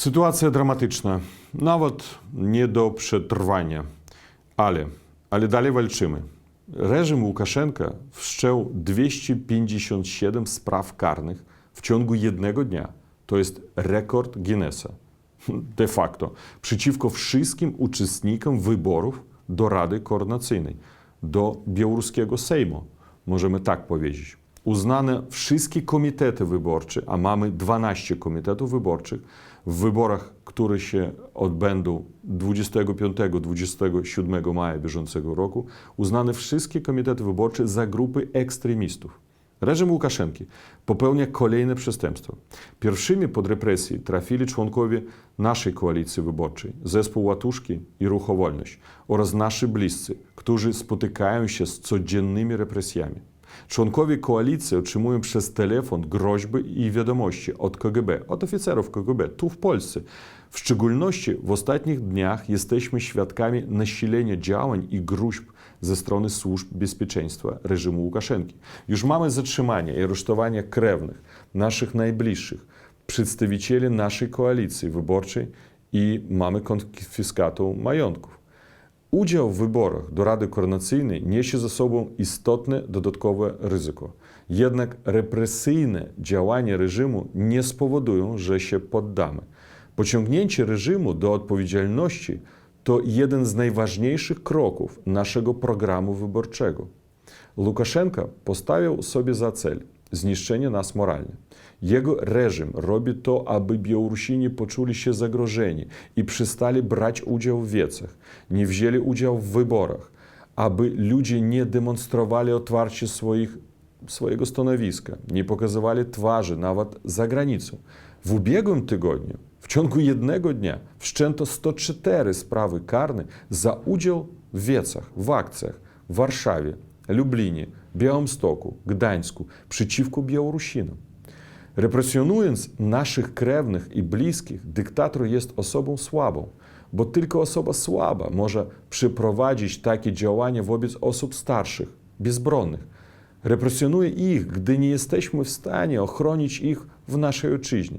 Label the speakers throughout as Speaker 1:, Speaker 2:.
Speaker 1: Sytuacja dramatyczna, nawet nie do przetrwania, ale, ale dalej walczymy. Reżim Łukaszenka wszczął 257 spraw karnych w ciągu jednego dnia. To jest rekord Guinnessa. De facto przeciwko wszystkim uczestnikom wyborów do Rady Koordynacyjnej, do białoruskiego Sejmu, możemy tak powiedzieć. Uznane wszystkie komitety wyborcze, a mamy 12 komitetów wyborczych, w wyborach, które się odbędą 25-27 maja bieżącego roku, uznane wszystkie komitety wyborcze za grupy ekstremistów. Reżim Łukaszenki popełnia kolejne przestępstwa. Pierwszymi pod represji trafili członkowie naszej koalicji wyborczej, zespół Łatuszki i Rucho Wolność oraz nasi bliscy, którzy spotykają się z codziennymi represjami. Członkowie koalicji otrzymują przez telefon groźby i wiadomości od KGB, od oficerów KGB tu w Polsce. W szczególności w ostatnich dniach jesteśmy świadkami nasilenia działań i gruźb ze strony służb bezpieczeństwa reżimu Łukaszenki. Już mamy zatrzymanie i aresztowanie krewnych, naszych najbliższych, przedstawicieli naszej koalicji wyborczej i mamy konfiskatę majątków. Udział w wyborach do Rady Koordynacyjnej niesie ze sobą istotne dodatkowe ryzyko. Jednak represyjne działania reżimu nie spowodują, że się poddamy. Pociągnięcie reżimu do odpowiedzialności to jeden z najważniejszych kroków naszego programu wyborczego. Łukaszenka postawił sobie za cel zniszczenie nas moralnie. Jego reżim robi to, aby Białorusini poczuli się zagrożeni i przestali brać udział w wiecach, nie wzięli udziału w wyborach, aby ludzie nie demonstrowali otwarcie swoich, swojego stanowiska, nie pokazywali twarzy nawet za granicą. W ubiegłym tygodniu, w ciągu jednego dnia, wszczęto 104 sprawy karne za udział w wiecach, w akcjach w Warszawie, Lublinie, Białymstoku, Gdańsku przeciwko Białorusinom. Represjonując naszych krewnych i bliskich, dyktator jest osobą słabą, bo tylko osoba słaba może przeprowadzić takie działania wobec osób starszych, bezbronnych. Represjonuje ich, gdy nie jesteśmy w stanie ochronić ich w naszej ojczyźnie.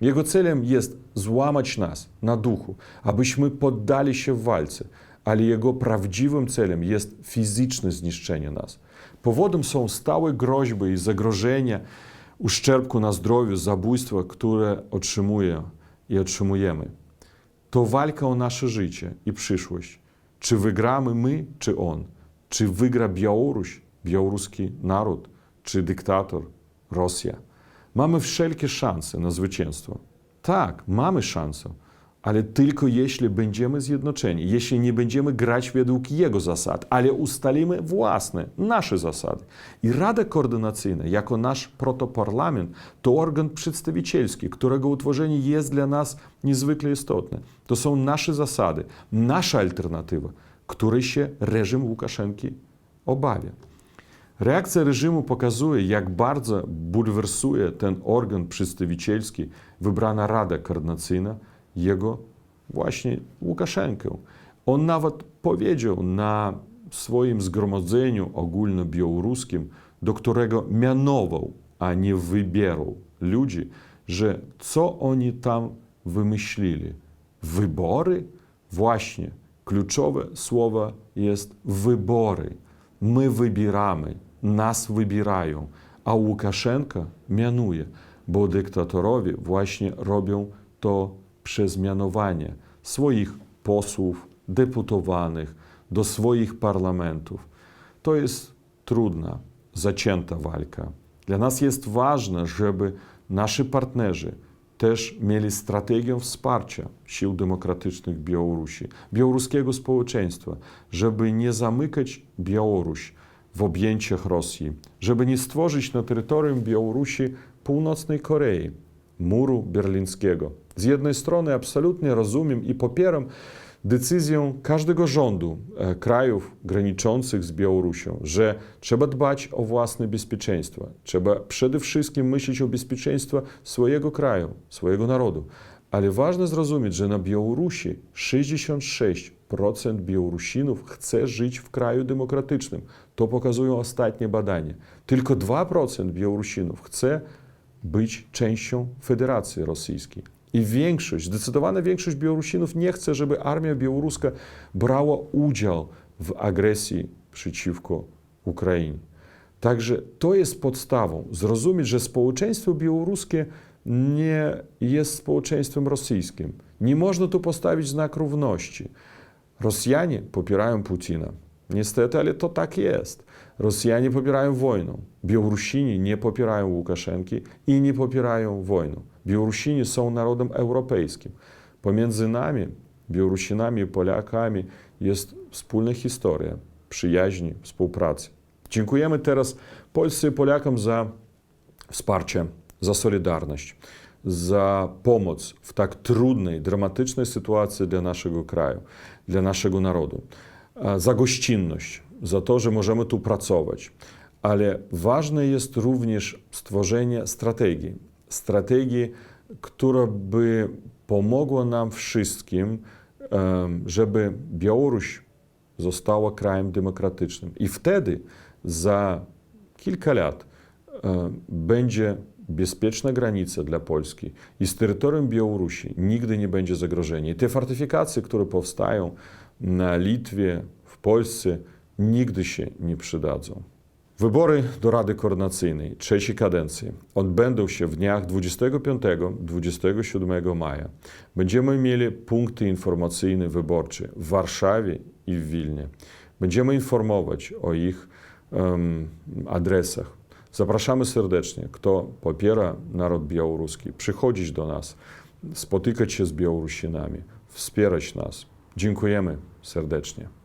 Speaker 1: Jego celem jest złamać nas na duchu, abyśmy poddali się w walce, ale jego prawdziwym celem jest fizyczne zniszczenie nas. Powodem są stałe groźby i zagrożenia uszczerbku na zdrowiu, zabójstwa, które otrzymuje i otrzymujemy. To walka o nasze życie i przyszłość. Czy wygramy my, czy on? Czy wygra Białoruś, białoruski naród, czy dyktator, Rosja? Mamy wszelkie szanse na zwycięstwo. Tak, mamy szansę, ale tylko jeśli będziemy zjednoczeni, jeśli nie będziemy grać według jego zasad, ale ustalimy własne, nasze zasady. I Rada Koordynacyjna, jako nasz protoparlament, to organ przedstawicielski, którego utworzenie jest dla nas niezwykle istotne. To są nasze zasady, nasza alternatywa, której się reżim Łukaszenki obawia. Reakcja reżimu pokazuje, jak bardzo bulwersuje ten organ przedstawicielski, wybrana Rada Koordynacyjna, jego właśnie Łukaszenkę. On nawet powiedział na swoim zgromadzeniu ogólnobiałoruskim, do którego mianował, a nie wybierał ludzi, że co oni tam wymyślili? Wybory? Właśnie, kluczowe słowo jest wybory. My wybieramy, nas wybierają, a Łukaszenka mianuje, bo dyktatorowie właśnie robią to przez mianowanie swoich posłów, deputowanych do swoich parlamentów. To jest trudna, zacięta walka. Dla nas jest ważne, żeby nasi partnerzy też mieli strategię wsparcia sił demokratycznych Białorusi, białoruskiego społeczeństwa, żeby nie zamykać Białoruś w objęciach Rosji, żeby nie stworzyć na terytorium Białorusi północnej Korei, muru berlińskiego. Z jednej strony absolutnie rozumiem i popieram decyzję każdego rządu e, krajów graniczących z Białorusią, że trzeba dbać o własne bezpieczeństwo. Trzeba przede wszystkim myśleć o bezpieczeństwie swojego kraju, swojego narodu. Ale ważne zrozumieć, że na Białorusi 66% Białorusinów chce żyć w kraju demokratycznym. To pokazują ostatnie badania. Tylko 2% Białorusinów chce być częścią Federacji Rosyjskiej. I większość, zdecydowana większość Białorusinów nie chce, żeby armia białoruska brała udział w agresji przeciwko Ukrainie. Także to jest podstawą. Zrozumieć, że społeczeństwo białoruskie nie jest społeczeństwem rosyjskim. Nie można tu postawić znak równości. Rosjanie popierają Putina. Niestety, ale to tak jest. Rosjanie popierają wojnę. Białorusini nie popierają Łukaszenki i nie popierają wojny. Białorusini są narodem europejskim. Pomiędzy nami, Białorusinami i Polakami, jest wspólna historia przyjaźni, współpracy. Dziękujemy teraz Polsce i Polakom za wsparcie, za solidarność, za pomoc w tak trudnej, dramatycznej sytuacji dla naszego kraju, dla naszego narodu, za gościnność, za to, że możemy tu pracować. Ale ważne jest również stworzenie strategii, strategii, która by pomogła nam wszystkim, żeby Białoruś została krajem demokratycznym. I wtedy za kilka lat będzie bezpieczna granica dla Polski i z terytorium Białorusi nigdy nie będzie zagrożenia. I te fortyfikacje, które powstają na Litwie, w Polsce, nigdy się nie przydadzą. Wybory do Rady Koordynacyjnej trzeciej kadencji odbędą się w dniach 25-27 maja. Będziemy mieli punkty informacyjne wyborcze w Warszawie i w Wilnie. Będziemy informować o ich em, adresach. Zapraszamy serdecznie, kto popiera naród białoruski, przychodzić do nas, spotykać się z Białorusinami, wspierać nas. Dziękujemy serdecznie.